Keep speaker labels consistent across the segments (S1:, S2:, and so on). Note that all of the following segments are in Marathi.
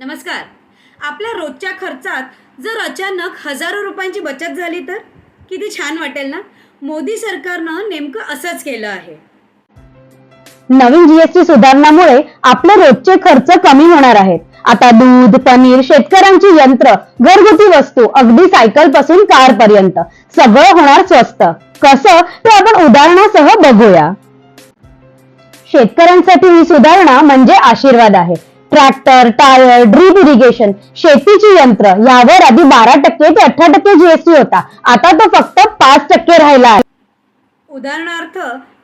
S1: नमस्कार. आपल्या रोजच्या खर्चात जर अचानक हजारो रुपयांची बचत झाली तर? किती छान वाटेल ना? मोदी सरकारनं नेमकं असंच केलं आहे.
S2: नवीन जीएसटी सुधारणामुळे आपले रोजचे खर्च कमी होणार आहेत. आता दूध पनीर शेतकऱ्यांची यंत्र घरगुती वस्तू अगदी सायकलपासून कार पर्यंत सगळं होणार स्वस्त. कसं? ते आपण उदाहरणासह बघूया. शेतकऱ्यांसाठी ही सुधारणा म्हणजे आशीर्वाद आहे. ट्रॅक्टर टायर ड्रीप इरिगेशन शेतीची यंत्र यावर आधी बारा टक्के ते अठरा टक्के जीएसटी होता. आता तो फक्त पाच टक्के राहिला आहे.
S1: उदाहरणार्थ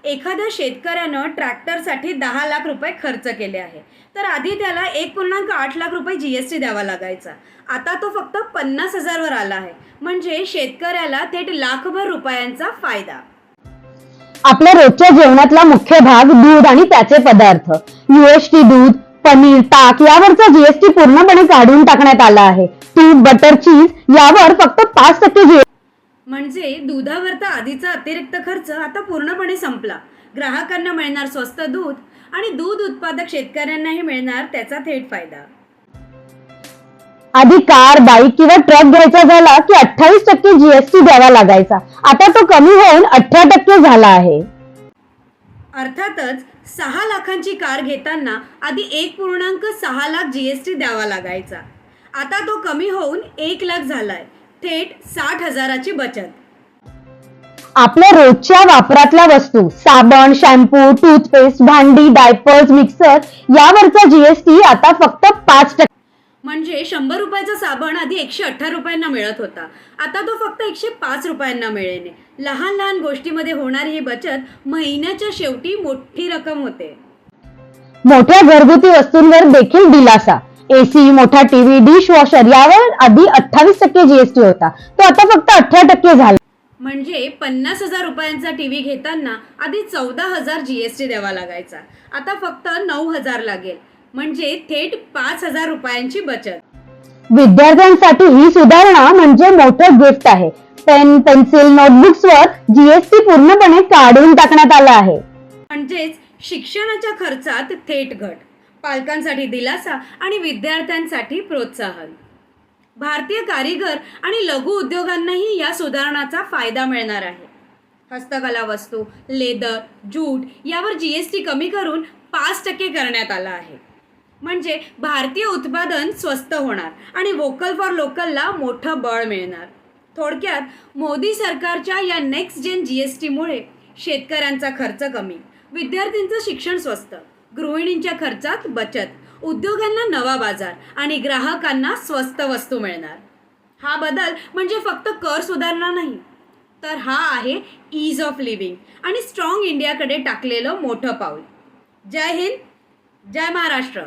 S1: एखाद्या शेतकऱ्यानं ट्रॅक्टरसाठी दहा लाख रुपये खर्च केले आहे. तर आधी त्याला एक पूर्णांक आठ लाख रुपये जी एस टी द्यावा लागायचा. आता तो फक्त पन्नास हजारवर आला आहे. म्हणजे शेतकऱ्याला थेट लाखभर रुपयांचा फायदा.
S2: आपल्या रोजच्या जेवणातला मुख्य भाग दूध आणि त्याचे पदार्थ. युएसटी दूध पनीर ताक यावरचा जीएसटी पूर्णपणे काढून टाकण्यात आला आहे. तूप बटर चीज यावर फक्त पाच टक्के जीएसटी
S1: म्हणजे दुधावरचा आधीचा अतिरिक्त खर्च आता पूर्णपणे संपला. ग्राहकांना मिळणार स्वस्त दूध आणि दूध उत्पादक शेतकऱ्यांनाही मिळणार त्याचा थेट फायदा.
S2: आधी कार बाईक किंवा ट्रक घ्यायचा झाला की अठ्ठावीस टक्के जीएसटी द्यावा लागायचा. आता तो कमी होऊन अठरा टक्के झाला आहे.
S1: अर्थातच सहा लाखांची कार घेताना आधी एक पूर्णांक सहा लाख जी एस टी द्यावा लागायचा. आता तो कमी होऊन एक लाख झालाय. थेट साठ हजाराची बचत.
S2: आपल्या रोजच्या वापरातल्या वस्तू साबण शॅम्पू टूथपेस्ट भांडी डायपर्स मिक्सर यावरचा जीएसटी आता फक्त पाच टक्के
S1: म्हणजे शंभर रुपयाचा साबण आधी एकशे अठरा रुपयांना मिळत होता. आता तो फक्त एकशे पाच रुपयांना मिळेल लहान लहान गोष्टीमध्ये होणारी ही बचत महिन्याच्या शेवटी मोठी रक्कम होते.
S2: मोठ्या घरगुती वस्तूंवर देखील दिलासा. एसी मोठा टीव्ही डिश वॉशर यावर आधी अठ्ठावीस टक्के जीएसटी होता. तो आता फक्त अठरा टक्के झाला.
S1: म्हणजे पन्नास हजार रुपयांचा टी व्ही घेताना आधी चौदा हजार जी एस टी द्यावा लागायचा. आता फक्त नऊ हजार लागेल. म्हणजे थेट पाच हजार रुपयांची बचत.
S2: विद्यार्थ्यांसाठी ही सुधारणा म्हणजे मोठं गिफ्ट आहे. पेन पेन्सिल नोटबुक्सवर जीएसटी पूर्णपणे काढून टाकण्यात आला आहे.
S1: म्हणजेच शिक्षणाच्या खर्चात थेट घट पालकांसाठी दिलासा आणि विद्यार्थ्यांसाठी प्रोत्साहन. भारतीय कारीगर आणि लघु उद्योगांनाही या सुधारणाचा फायदा मिळणार आहे. हस्तकला वस्तू लेदर जूट यावर जी एस टी कमी करून पाच टक्के करण्यात आला आहे. म्हणजे भारतीय उत्पादन स्वस्त होणार आणि वोकल फॉर लोकलला मोठं बळ मिळणार. थोडक्यात मोदी सरकारच्या या नेक्स्ट जेन जी एस टीमुळे शेतकऱ्यांचा खर्च कमी विद्यार्थ्यांचं शिक्षण स्वस्त गृहिणींच्या खर्चात बचत उद्योगांना नवा बाजार आणि ग्राहकांना स्वस्त वस्तू मिळणार. हा बदल म्हणजे फक्त कर सुधारणा नाही तर हा आहे ईज ऑफ लिव्हिंग आणि स्ट्रॉंग इंडियाकडे टाकलेलं मोठं पाऊल. जय हिंद जय महाराष्ट्र.